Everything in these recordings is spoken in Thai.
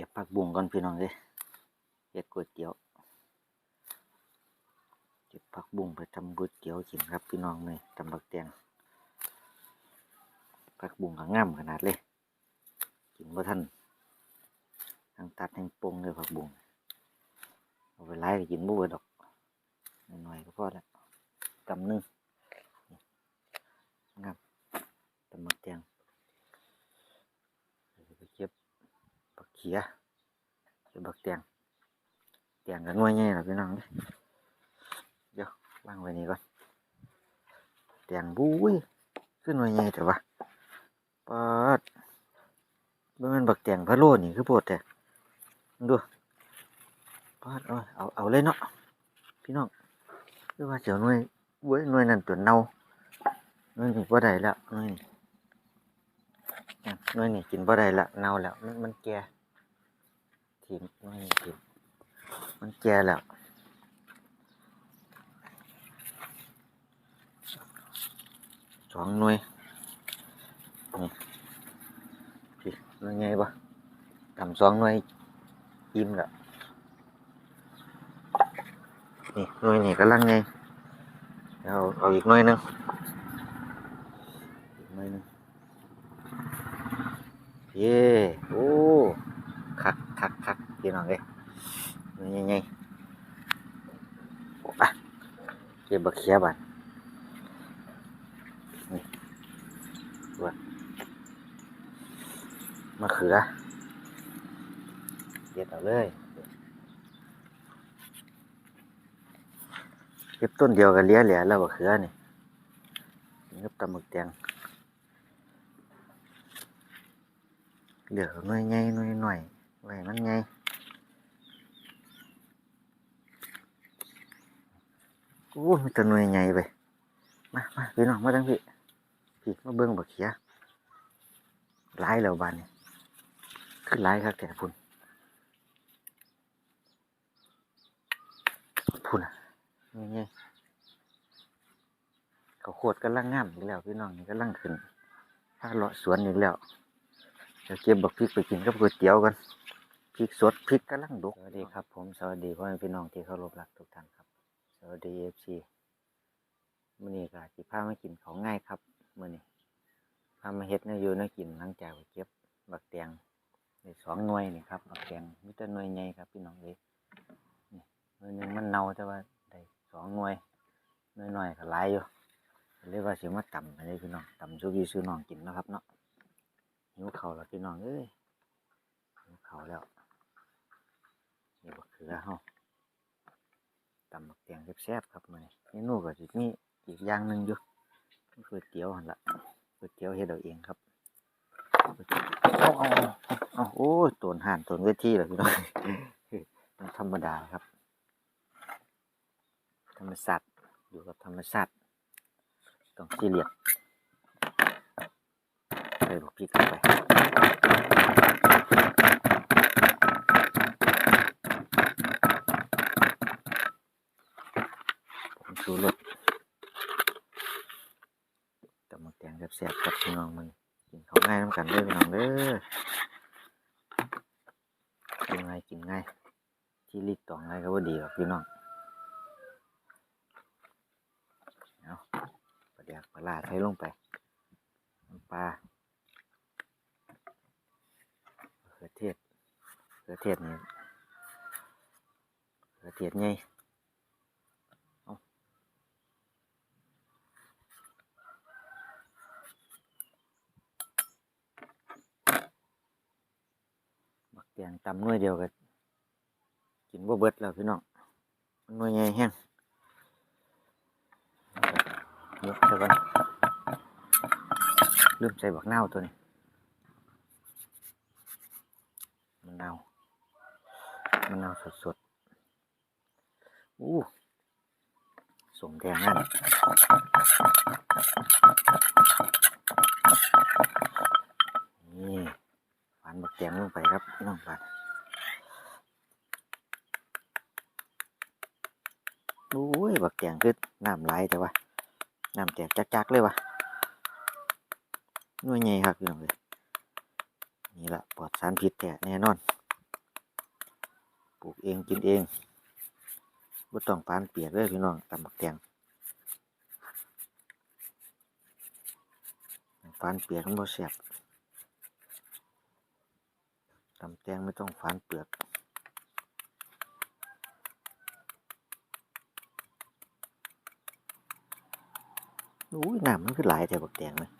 ก็บผักบุ้งก่อนพี่น้องเลยเฮ็ดก๋วยเตี๋ยว เก็บผักบุ้งไปทำก๋วยเตี๋ยวกินครับพี่น้องเลยตำบักแตงผักบุ้งก็งามขนาดเลยกินบ่ทันทั้งตัดทั้งปรุงเลยผักบุ้งเอาไปไล่ก็กินบ่เบิดดอกหน่อยก็พอแล้วกำนึงนี่งามตำบักแตงเดี๋ยวไปเก็บ บักเขียหรือบักเตียงเตียงกันน่วยใหญ่หรอพี่น้องเดี๋ยววางไว้นี่ก่อนเตียงบุ้ยขึ้นหน่วยใหญ่แต่ว่าปาดเมื่อมันบักเตียงพะโล้นี่คือปวดแต่ดูปาดเอาเอาเอาเลยเนาะพี่น้องคือว่าเจียวหน่วยเว้ยหน่วยนั่นตัวเน่าน่วยนี่บ่ได้แล้วน่วยนี่อะหน้อยนี่กินบ่ได้ละเน่าแล้วมันมันแก่ ทีมน้อยนี่ทีมมันแก่แล้วสองหน่วยนี่พี่หน่วยไงบ่ทำสองหน่วยอิ่มแล้วนี่หน่วยนี่กำลังไงเอาเอาอีกหน่วยหนึงอีกหน่วยหนึงเย่โอ้คักคั กคักพี่น้องเอ้ยนี่ไงอะเก็บบักเขียบันนี่ว่ามะเขือเด็ดเอาเลยเก็บต้นเดียวกันเลี้ยเหลียแล้วบักเขือนี่นี่ก็ตำบักแตงเหลือหน่วยใหญ่หน่วยหน่อยหน่วยมันให โอ้มีแต่หน่วยใหญ่ไปมามาพี่น้องมาทั้งพี่พี่มาเบิ้งบักเขียหลายแล้วบานนี่ขึ้นหลายครับแต่พุ่นพุ่นอะนี่ไงเขาขวโคตรกำลังงามอีกแล้ว พี่น้องนี่กำลังขึ้นถ้าเลาะสวนอีกแล้วเดี๋ยวเก็บบักพริกไปกินกับก๋วยเตี๋ยวกันพริกสดพริกกำลังดกสวัสดีครับผมสวัสดีพ่อแม่พี่น้องที่เคารพรักทุกท่านครับ สวัสดีเอฟซีมื้อนี้ก็สิพามากินของง่ายครับมื้อนี้พามาเฮ็ดแนวอยู่นวกินหลังจากไปเก็บบักแตงได้สองหน่วยนี่ครับบักแตงมีแต่หน่วยใหญ่ครับพี่น้องเอ้ยนี่หน่วยหนึงมันเน่าแต่ว่าได้สองหน่วยหน่วยหน้อยก็หลายอยู่ก็เลยว่าสิมาตำไปเลยพี่น้องตำสุกี้ซื้อน้องกินนะครับเนาะหิวเข่าแล้วพี่น้องเอ้ยหิวเข่าแล้วนี่บักเขือเฮา ตำบักเตียงแซ่บๆครับมื้อนี้เมนูก็สิมีอีกอย่างหนึ่งอยู่ก็คือเตี๋ยวหั่นละก๋วยเตี๋ยวเฮ็ดเอาเองครับเอาเอาเอาโอ้ยตวนห่านตวนเวทีแล้วพี่น้องมันธรรมดาครับ ธรรมศาตร์อยู่กับธรรมชาติต้องซีเรียสใส่บักพริกเข้าไป ชูรสตำมักแตงแซ่บๆครับพี่น้องมึงกินเขาง่ายน้ำกันเด้อพี่น้องเด้อกินง่ายกินง่ายที่ลิกต่อง่ายก็ว่าดีครับพี่น้องเอาปลาเดียกปลาลาใส่ลงไปน้ำปลาเขือเทศเขือเทศนี่เขือเทศไง บักแตำหน่วยเดียวกันกินบ่เบิดแล้วพี่น้องหน่วยใหญ่แห้งยกใส่กันลืมใส่บักนาวตัวนี้มะนาวมะนาวสดๆอู้สมแดงนั่นนี่านบักแตงลงไปครับน้องฝานโอ้ยบักแตงคือน้ำไหลแต่ว่าน้ำแตกจักๆเลยวะหน่ยใหญ่ครับพี่น้องเลยนี่ละปลอดสารพิษแท้แน่นอน ปลูกเองกินเองบ่ต้องฟานเปียกเลยพี่น้องตำบักแตงฟานเปียกมันบ่แซ่บ ตำแตงไม่ต้องฟานเปลือกอุ้ยน้ำมันคือหลายแต่บักแตงเลย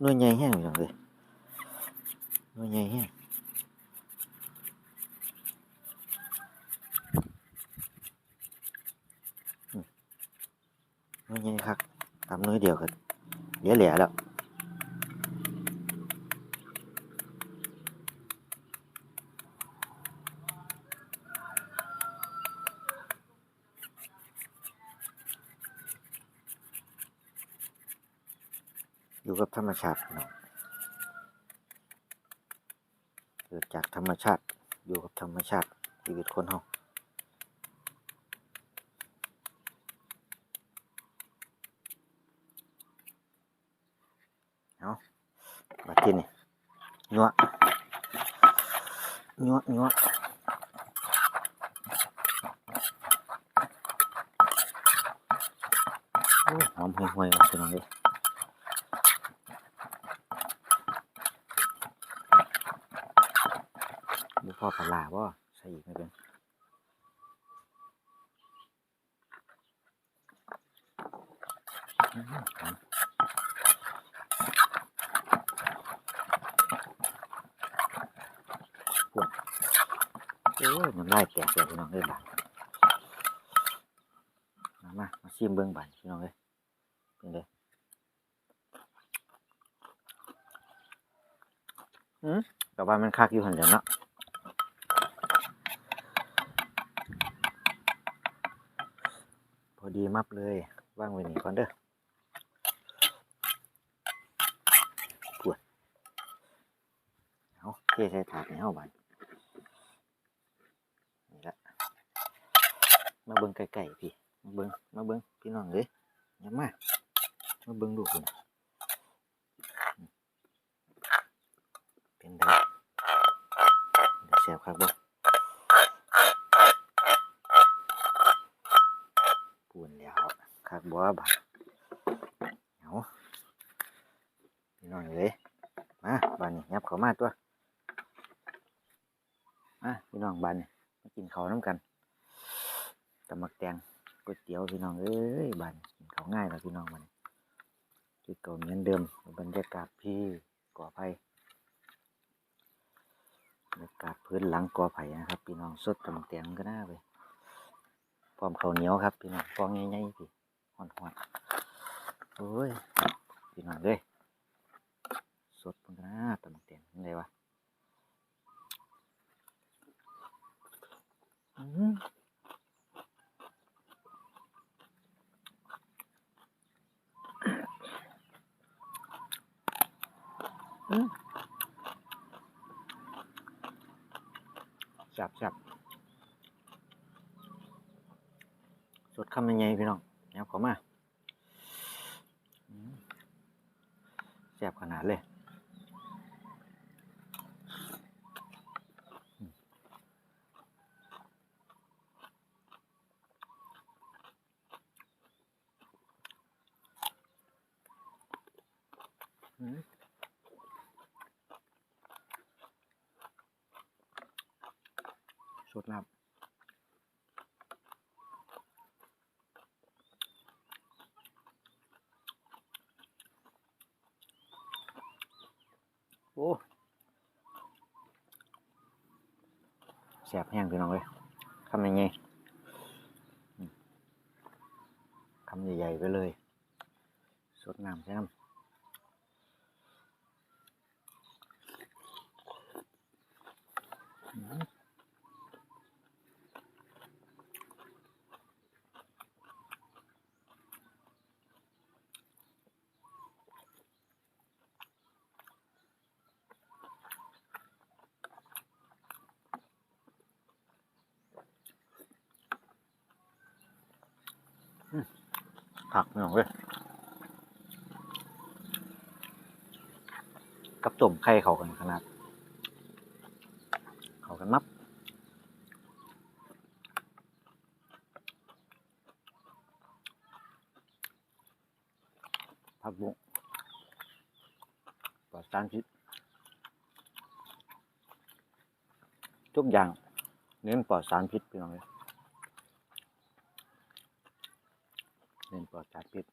หน่วยใหญ่แห้งอย่างเลยหน่วยใหญ่แห้งไม่ใช่ครับทำน้อยเดียวกันเหลือแหล่แล้ว อยู่กับธรรมชาติน้องเกิดจากธรรมชาติอยู่กับธรรมชาติชีวิตคนเฮาเอาบัดทีนี่ยัวยัวยัวโอ้หอมห่วยๆว่ะพี่น้องเลยบุ พ่อปลาร้าบ่ใส่อีกไม่เป็นอื้อหือหอมโอ้ยมันไล่แตกเลยพี่น้องเอ้ยบาดมามามาชิมเบิ้องบาดพี่น้องเอ้ยเป็นไงอืมแต่ว่ามันคักอยู่หันเดียวเนาะ พอดีมับเลยว่างไว้นี่ก่อนเด้อปวดเอาเทใส่ถาดในเฮาบาดนี่ละมาเบิ้งไก่ๆพี่ มาเบิ้งมาเบิ้งพี่น้องเลยย่ามา มาเบิ้งดูคุณเป็นไงเดี๋ยวแซ่บครับบ่ปวนแล้ว ครับบ่บาดเอาพี่น้องเลยมาบานนี้ยับเขามาตัวมาพี่น้องบานนี้มากินข้าวน้ำกันตำมักแตงก๋วยเตี๋ยวพี่น้องเอ้ยบานกินข้าวง่ายแล้วพี่น้องมันคือเก่าเหมือนเดิมบรรยากาศพี่ก่อไผ่บรรยากาศพื้นหลังก่อไผ่นะครับ พี่น้องสดตำมักแตงก็น่าไปพร้อมข้าวเหนียวครับพี่น้องฟองใหญ่ๆพี่ อนหอนๆโอ้ยพี่น้องเลยสดมันก็น่าตำมักแตงยังไงวะ อืมอืมจับจับสดคำยังไงพี่น้องยับเข้ามาอืม แซ่บขนาดเลย อืมสดน้ำโอ้แสบแห้งพี่น้องเลยคำยังไงคำใหญ่ๆไปเลย สดน้ำใช่ไหม ผักไเนี่ยเวยกับต้มไข่เขากันขนาด เขากันนับผักบุ้งปลาสารพิษทุกอย่างเน้นปลอดสารพิษไปหน่อย เลยเน้นปลอดสารพิษ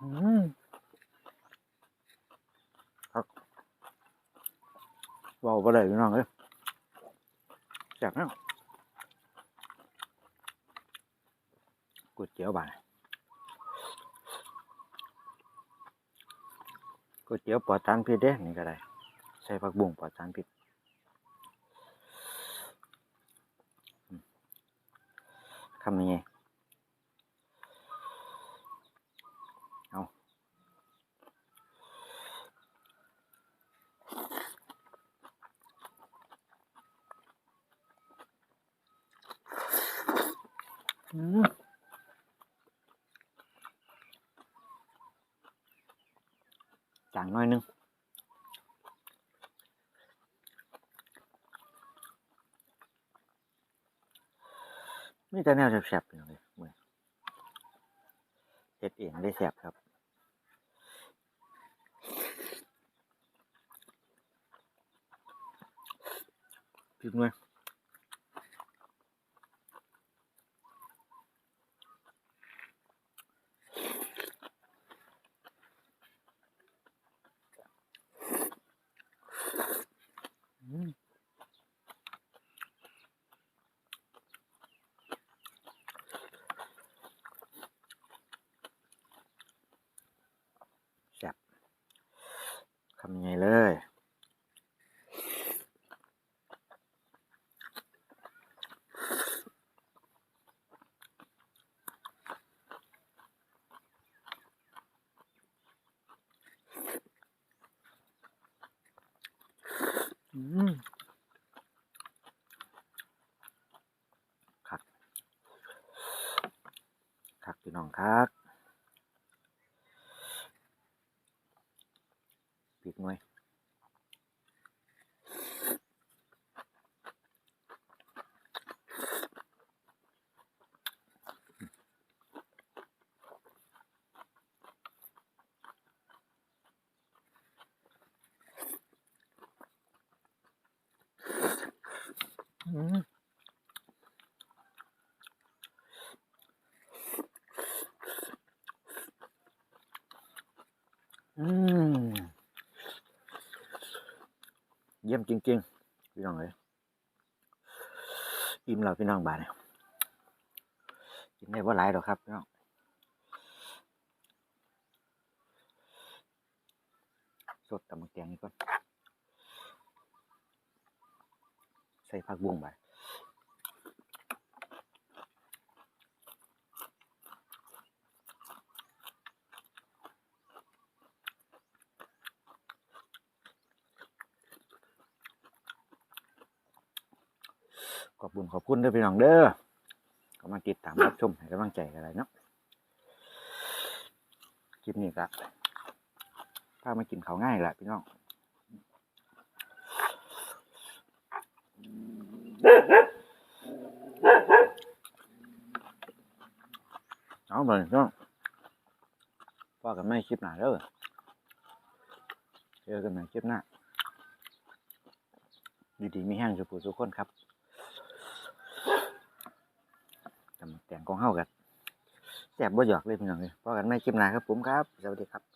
อืมครับ เว้าบ่ได้พี่น้องเอ้ยแซ่บแล้วก๋วยเตี๋ยวบาดก๋วยเตี๋ยวปอดสารพิษเด้นี่ก็ได้ ใส่ผักบุ้งปอดสารพิษอืมคำนี้ไง อืม จางน้อยนึงมีแต่แนวแสบๆอยู่เลยมือเฮ็ดเองได้แสบครับพริกหน่อย คำใหญ่เลย อืมครับครับพี่น้องครั บปิดหน่วยอืมอืม เยี่ยมจริง ๆ พี่น้องเลยอิ่มแล้วพี่น้องบาดเนี่ยกินได้ว่าหลายหรอกครับพี่น้องสดตำมักแกงนี่ก่อนใส่ผักบุ้งไปขอบ คุณด้อพี่น้องเด้อก็มาติดตามรับชมให้กำลังใจกันเลยเนาะคลิปนี้ก็พามากินเขาง่ายแหละพี่น้องเอาไปเนาะว่ากันไม่คลิปหน้าเด้อเจอกันใหม่คลิปหน้าดีๆมีแห้งสุขทุกคนครับตำแต่ง ของเฮากันแซ่บบ่หยอกเลยพี่น้องเลยว่ากันไม่คลิปหน้าครับผมครับ สวัสดีครับ